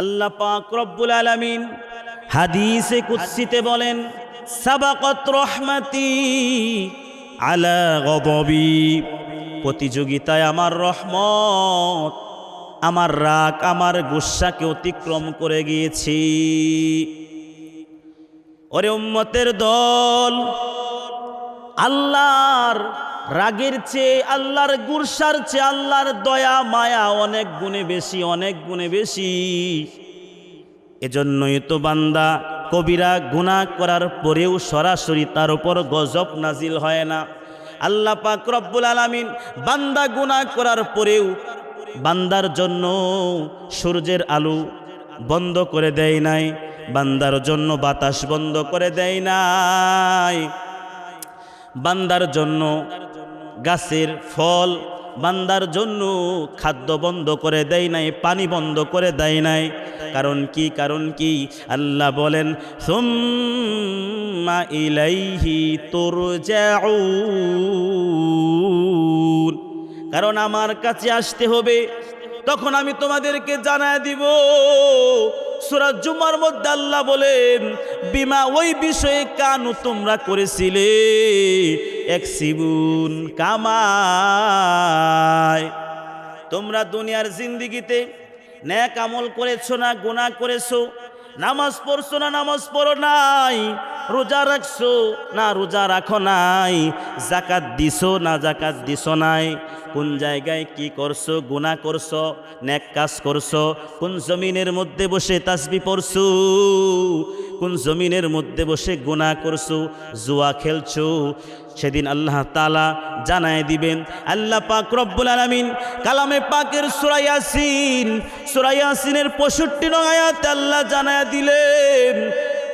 আল্লাহ পাক রব্বুল আলামিন হাদিসে কুৎসিতে বলেন, সাবাকত রহমাতি আলা গদবি। প্রতিযোগিতায় আমার রহমত, আমার রাগ, আমার গুসাকে অতিক্রম করে গিয়েছি। ওরে উম্মতের দল, আল্লাহর রাগের চেয়ে আল্লাহর গুরসার চেয়ে আল্লাহর দয়া, মায়া অনেক গুণে বেশি, অনেক গুণে বেশি। এজন্যই তো বান্দা কবিরা গুনাহ করার পরেও সরাসরি তার উপর গজব নাজিল হয় না। আল্লাহ পাক রব্বুল আলামিন বান্দা গুণা করার পরেও বান্দার জন্য সূর্যের আলো বন্ধ করে দেয় নাই, বান্দার জন্য বাতাস বন্ধ করে দেয় নাই। বান্দার জন্য গাছের ফল বান্দার জন্য খাদ্য বন্ধ করে দেয় নাই, পানি বন্ধ করে দেয় নাই। কারণ কি? কারণ কি? আল্লাহ বলেন ইলাইহি তুরজাউন। কারণ আমার কাছে আসতে হবে, তখন আমি তোমাদেরকে জানায় দিব। সুরাজ জুমার মধ্যে আল্লাহ বলেন, বিমা ওই বিষয়ে কানু তোমরা করেছিলে? এক সিবুন কামায়। তোমরা দুনিয়ার জিন্দিগিতে ন্যাক আমল করেছ না গুণা করেছ? নামাজ পড়ছো না নামাজ পড়ো নাই? রোজা রাখছো? না, রোজা রাখো নাই। জাকাত দিছো না জাকাত দিছো নাই? কোন জায়গায় কি করছ, গুনাহ করছ ন্যাক কাজ করছ? কোন জমিনের মধ্যে বসে তাসবি পড়ছো? কোন জমিনের মধ্যে বসে গুনাহ করছ? জুয়া খেলছো? সেদিন আল্লাহ তালা জানায় দিবেন, আল্লাহ পাক রব্বুল আলামিন কালামে পাকের সূরা ইয়াসিন, সূরা ইয়াসিনের 65 নং আয়াত আল্লাহ জানায় দিলেন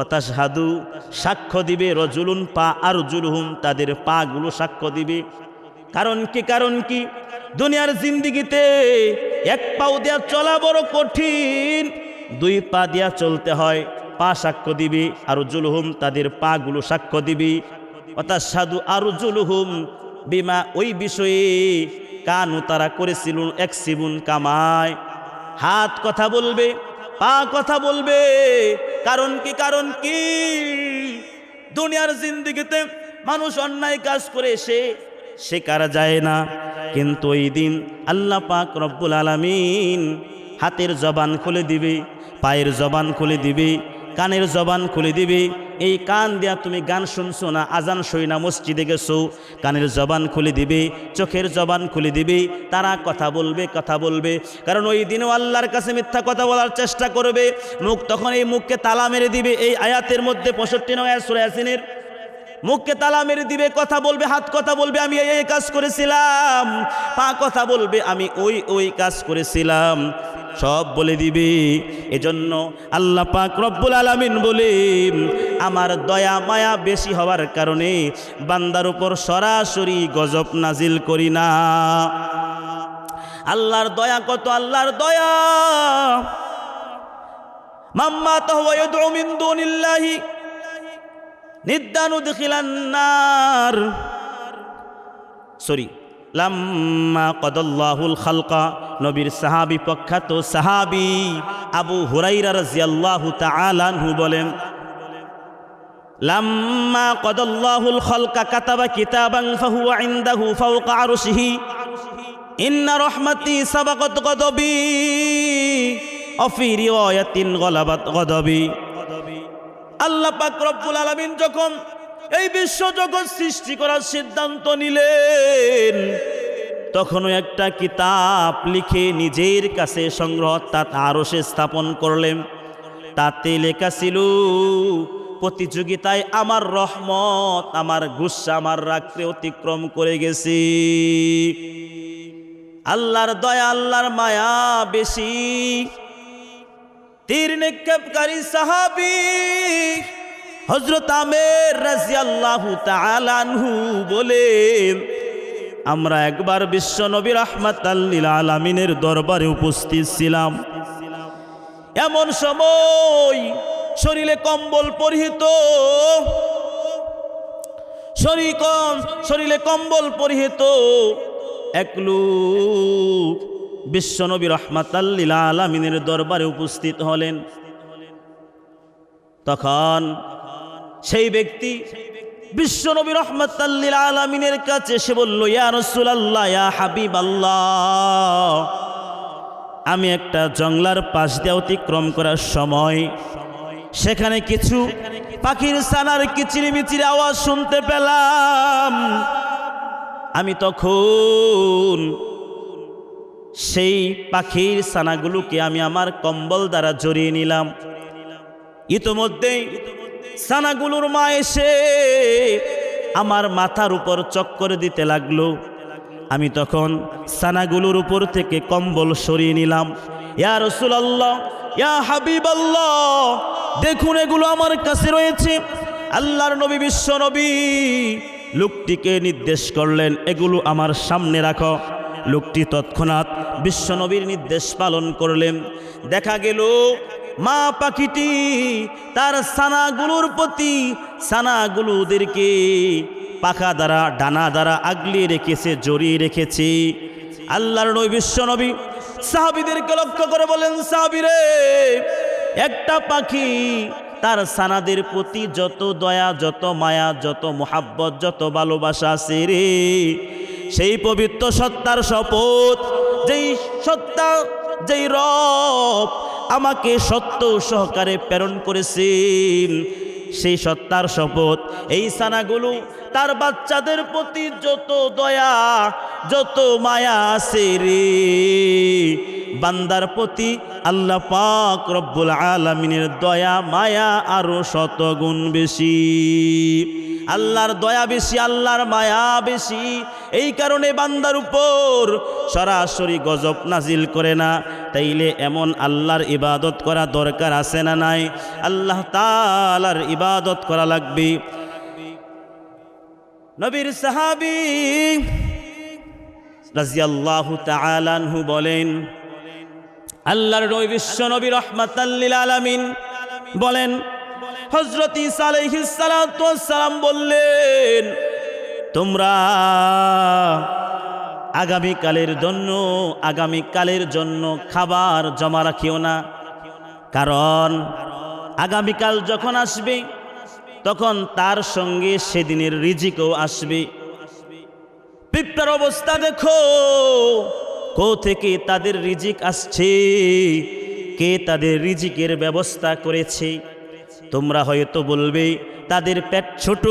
অতাসাধু সাক্ষ্য দিবে রজুলুন পা আর জুলহুম তাদের পাগুলো সাক্ষ্য দিবে। কারণ কি কারণ কি? দুনিয়ার জিন্দিগিতে এক পাও দেয়া চলা বড় কঠিন, দুই পা দিয়া চলতে হয়, পা সাক্ষ্য দিবি আর জুলহুম তাদের পাগুলো সাক্ষ্য দিবি। অর্থাৎ সাধু আরু জুলহুম বিমা ওই বিষয়ে কানু তারা করেছিল এক সিবুন কামায়। হাত কথা বলবে, পা কথা বলবে কারণ কি কারণ কি? দুনিয়ার জিন্দিগিতে মানুষ অন্যায় কাজ করে, সে শেখার যায় না। কিন্তু ওই দিন আল্লাহ পাক রব্বুল আলমিন হাতের জবান খুলে দিবে, পায়ের জবান খুলে দিবে, কানের জবান খুলে দিবে এই কান দিয়া তুমি গান শুনছো না, আজান সই না, মসজিদে গেছো, কানের জবান খুলে দিবে, চোখের জবান খুলে দিবে, তারা কথা বলবে কথা বলবে। কারণ ওই দিনও আল্লাহর কাছে মিথ্যা কথা বলার চেষ্টা করবে, মুখ তখন এই মুখকে তালা মেরে দিবে, এই আয়াতের মধ্যে পঁয়ষট্টি নয় সুরায়াসিনের মুখকে তালা মেরে দিবে, কথা বলবে, হাত কথা বলবে, আমি এই কাজ করেছিলাম, পা কথা বলবে, আমি ওই ওই কাজ করেছিলাম। সব বলে দিবে। এজন্য আল্লাহ পাক রব্বুল আলামিন বলে, আমার দয়া, মায়া বেশি হওয়ার কারণে বান্দার উপর সরাসরি গজব নাজিল করি না। আল্লাহর দয়া কত, আল্লাহর দয়া। মাম্মা তাহওয়া মিন দুনিল্লাহি নিদ্দানুদখিলান্নার সরি লাম্মা কদল্লাহুল খালকা, নবীর সাহাবি প্রখ্যাত সাহাবি আবু হুরাইরা রাজিয়াল্লাহু তাআলাহু বলেন, লাম্মা কদল্লাহুল খালকা কাতাবা কিতাবান ফাহুয়া ইনদাহু ফাওকা আরশিহি, ইন্না রহমাতি সাবাকাত গদবি, অফি রিওয়ায়াতিন গলাবাত গদবি। আল্লাহ পাক রব্বুল আলামিন যখন এই বিশ্ব জগৎ সৃষ্টি করার সিদ্ধান্ত নিলেন। তখনও একটা কিতাব লিখে নিজের কাছে সংগ্রহ তাত আরও সে স্থাপন করলেন। তাতে লেখা ছিল, প্রতিযোগিতায় আমার রহমত, আমার গুসা, আমার রাখতে অতিক্রম করে গেছি। আল্লাহর দয়া, আল্লাহর মায়া বেশি। তীর নিক্ষেপকারী সাহাবি হজরত আমের রাজিয়াল্লাহু তাআলাহু বলে আমরা একবার বিশ্ব নবী রহমাতাল্লিল আলামিনের দরবারে উপস্থিত ছিলাম। এমন সময় শরীরে কম্বল পরিহিত। কম, শরীরে কম্বল পরিহিত। এক লোক বিশ্বনবী রহমাতাল্লিল আলামিনের দরবারে উপস্থিত হলেন। তখন সেই ব্যক্তি বিশ্বনবী রহমতাল্লিল আলমিনের কাছে সে বলল, ইয়া রসুলাল্লাহ, ইয়া হাবিব আল্লাহ আমি একটা জংলার পাশ দিয়ে অতিক্রম করার সময় সেখানে কিছু পাখির সানার কিচিরি মিচিরি আওয়াজ শুনতে পেলাম। আমি তখন সেই পাখির সানাগুলোকে আমি আমার কম্বল দ্বারা জড়িয়ে নিলাম। ইতোমধ্যেই সানাগুলোর মা এসে আমার মাথার উপর চক্কর দিতে লাগল। আমি তখন সানাগুলোর উপর থেকে কম্বল সরিয়ে নিলাম। ইয়া রসুলাল্লাহ, ইয়া হাবিব আল্লাহ দেখুন এগুলো আমার কাছে রয়েছে। আল্লাহর নবী, বিশ্ব নবী লোকটিকে নির্দেশ করলেন, এগুলো আমার সামনে রাখো। লোকটি তৎক্ষণাৎ বিশ্বনবীর নির্দেশ পালন করলেন। দেখা গেল মা পাখিটি তার সানাগুলোর প্রতি সানাগুলোদেরকে পাখা দ্বারা, ডানা দ্বারা আগলিয়ে রেখেছে, জড়িয়ে রেখেছে। আল্লাহর নবী বিশ্বনবী সাহাবিদেরকে লক্ষ্য করে বলেন, সাহাবিরে, একটা পাখি তার সানাদের প্রতি যত দয়া, যত মায়া, যত মোহাব্বত, যত ভালোবাসা আছে রে। সেই পবিত্র সত্তার শপথ, যেই সত্তা, যেই রব আমাকে সত্য সহকারে প্রেরণ করেছেন। সেই সত্তার শপথ, এই সানাগুলো তার বাচ্চাদের প্রতি যত দয়া, যত মায়া আছে রে। বান্দার প্রতি আল্লাহ পাক রব্বুল আলমিনের দয়া, মায়া আরও শতগুণ বেশি। আল্লাহর দয়া বেশি, আল্লাহর মায়া বেশি। এই কারণে বান্দার উপর সরাসরি গজব নাজিল করে না। তাইলে এমন আল্লাহর ইবাদত করা দরকার আছে না নাই? আল্লাহ তালার ইবাদত করা লাগবে। নবীর সাহাবি রাজিয়াল্লাহু তাআলাহু বলেন, আল্লাহর নবী বিশ্ব নবী রহমাতাল্লিল আলামিন বলেন হজরত সালাম বললেন, তোমরা আগামীকালের জন্য আগামীকালের জন্য খাবার জমা রাখিও না। কারণ আগামীকাল যখন আসবে, তখন তার সঙ্গে সেদিনের রিজিকও আসবে। পিঁপড়ার অবস্থা দেখো, কো থেকে তাদের রিজিক আসছে, কে তাদের রিজিকের ব্যবস্থা করেছে? তোমরা হয়তো বলবে, তাদের পেট ছোট,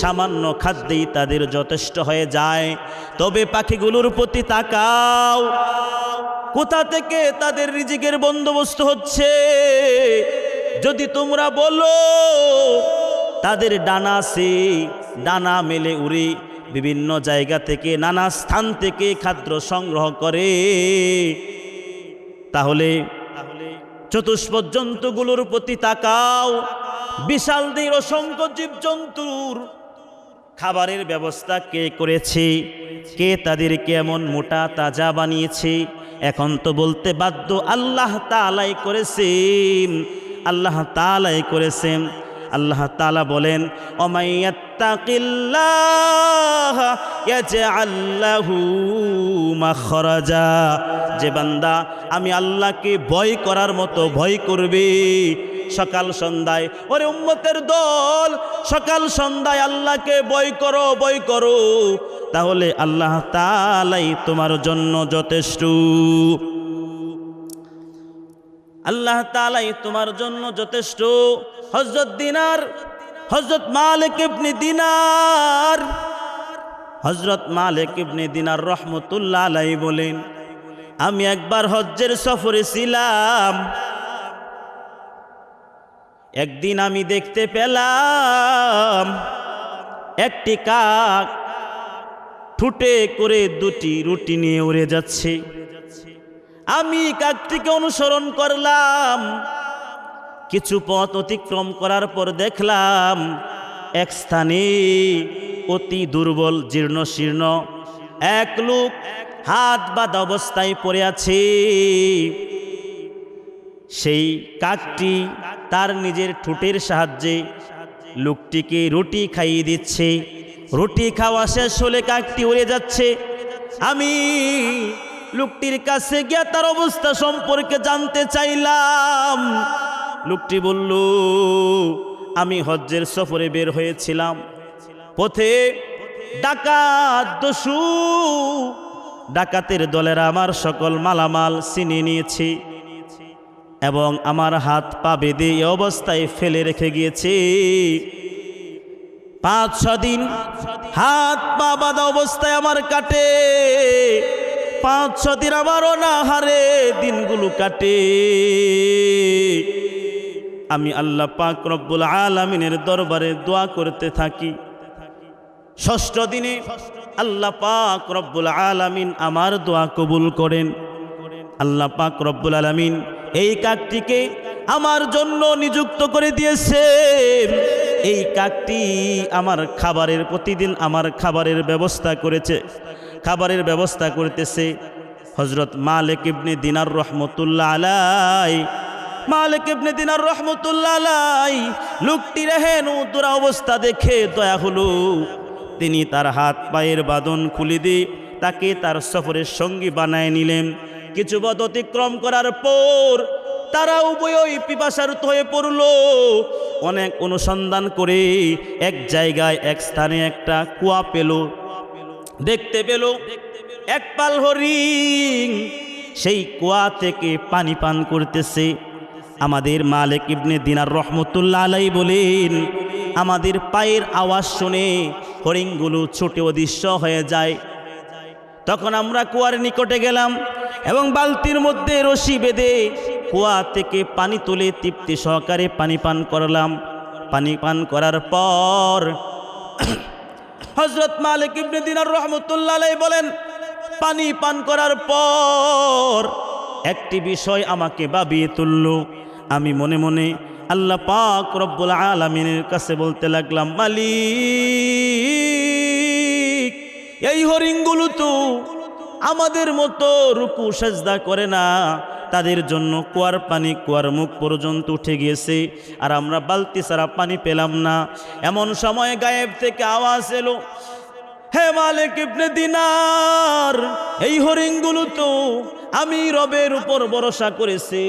সামান্য খাদ্যেই তাদের যথেষ্ট হয়ে যায়। তবে পাখিগুলোর প্রতি তাকাও, কোথা থেকে তাদের রিজিকের বন্দোবস্ত হচ্ছে? যদি তোমরা বলো, তাদের ডানা সে ডানা মেলে উড়ে বিভিন্ন জায়গা থেকে, নানা স্থান থেকে খাদ্য সংগ্রহ করে। তাহলে চতুষ্পদ জন্তুগুলোর প্রতি তাকাও। বিশাল দিন অসংখ্য জীবজন্তুর। খাবারের ব্যবস্থা কে করেছে? কে তাদের কেমন মোটা তাজা বানিয়েছে? এখন তো বলতে বাধ্য আল্লাহ তালাই করেছেন। আল্লাহ তালাই করেছেন। আল্লাহ তালা বলেন যে বান্দা, আমি আল্লাহকে ভয় করার মতো ভয় করবে। সকাল সন্ধ্যায়, ওরে উম্মতের দল, সকাল সন্ধ্যায় আল্লাহকে বই করো বই করো। তাহলে আল্লাহ তালাই তোমার জন্য যথেষ্ট। আল্লাহ তালাই তোমার জন্য যথেষ্ট। হজরত দিনার হজরত মালিক ইবনে দিনার হজরত মালিক ইবনে দিনার রহমতুল্লাহ আলাই বলেন, আমি একবার হজ্জের সফরে ছিলাম। একদিন আমি দেখতে পেলাম একটি কাক ঠুটে করে দুটি রুটি নিয়ে উড়ে যাচ্ছে। আমি কাকটিকে অনুসরণ করলাম। কিছু পথ অতিক্রম করার পর দেখলাম এক স্থানে অতি দুর্বল, জীর্ণ, শীর্ণ এক লোক হাত বাঁধা অবস্থায় পড়ে আছে। সেই কাকটি তার নিজের ঠোঁটের সাহায্যে লোকটিকে রুটি খাইয়ে দিচ্ছে। রুটি খাওয়া শেষ হলে কাকটি উড়ে যাচ্ছে। আমি লোকটির কাছে গিয়ে তার অবস্থা সম্পর্কে জানতে চাইলাম। লোকটি বলল, আমি হজ্জের সফরে বের হয়েছিলাম। পথে ডাকাত দস্যু। ডাকাতের দলের আমার সকল মালামাল ছিনিয়ে নিয়েছে এবং আমার হাত পা বেঁধে এই অবস্থায় ফেলে রেখে গিয়েছে। পাঁচ ছ দিন হাত পা বাঁধা অবস্থায় আমার কাটে। পাঁচ ছ দিন আমারও না হারে দিনগুলো কাটে। আমি আল্লাহ পাক রব্বুল আলমিনের দরবারে দোয়া করতে থাকি। ষষ্ঠ দিনে আল্লাহ পাক রব্বুল আলামিন আমার দোয়া কবুল করেন। আল্লাহ পাক রব্বুল আলামিন এই কাকটিকে আমার জন্য নিযুক্ত করে দিয়েছে। এই কাকটি আমার খাবারের, প্রতিদিন আমার খাবারের ব্যবস্থা করেছে। খাবারের ব্যবস্থা করতেছে। হজরত মালিক ইবনে দিনার রহমতুল্লাহ আলাই, মালিক ইবনে দিনার রহমতুল্লাহ আলাই, লোকটি রেহেন দুরা অবস্থা দেখে দয়া হলো। তিনি তার হাত পায়ের বাঁধন খুলে দিয়ে তাকে তার সফরের সঙ্গী বানায় নিলেন। কিছু পথ অতিক্রম করার পর তারা উভয়ই পিপাসারত হয়ে পড়ল। অনেক অনুসন্ধান করে এক জায়গায়, এক স্থানে একটা কুয়া পেল। দেখতে পেল এক পাল হরিং সেই কুয়া থেকে পানি পান করতেছে। আমাদের মালিক ইবনে দিনার রহমতুল্লাহ আলাই বলেন, আমাদের পায়ের আওয়াজ শুনে হরিণগুলো ছুটে অদৃশ্য হয়ে যায়। তখন আমরা কুয়ার নিকটে গেলাম এবং বালতির মধ্যে রশি বেঁধে কুয়া থেকে পানি তুলে তৃপ্তি সহকারে পানি পান করলাম। পানি পান করার পর হজরত মালিক ইবনে দিনার রহমতুল্লাহ বলেন, পানি পান করার পর একটি বিষয় আমাকে ভাবিয়ে তুলল। আমি মনে মনে আল্লাহ পাক রব্বুল আলমিনের কাছে বলতে লাগলাম, মালিক, এই হরিণগুলো তো আমাদের মতো রুকু, সেজদা করে না। তাদের জন্য কুয়ার পানি কুয়ার মুখ পর্যন্ত উঠে গিয়েছে, আর আমরা বালতি সারা পানি পেলাম না। এমন সময় গায়েব থেকে আওয়াজ এলো, হে মালিক ইবনে দিনার, এই হরিণগুলো তো আমি রবের উপর ভরসা করেছি।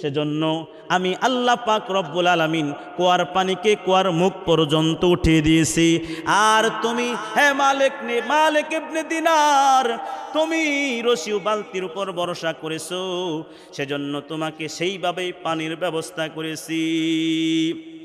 সেজন্য আমি আল্লাহ পাক রব্বুল আলমিন কুয়ার পানিকে কুয়ার মুখ পর্যন্ত উঠিয়ে দিয়েছি। আর তুমি, হে মালিক নে, মালিক ইবনে দিনার, তুমি রশি বালতির উপর ভরসা করেছ। সেজন্য তোমাকে সেইভাবেই পানির ব্যবস্থা করেছি।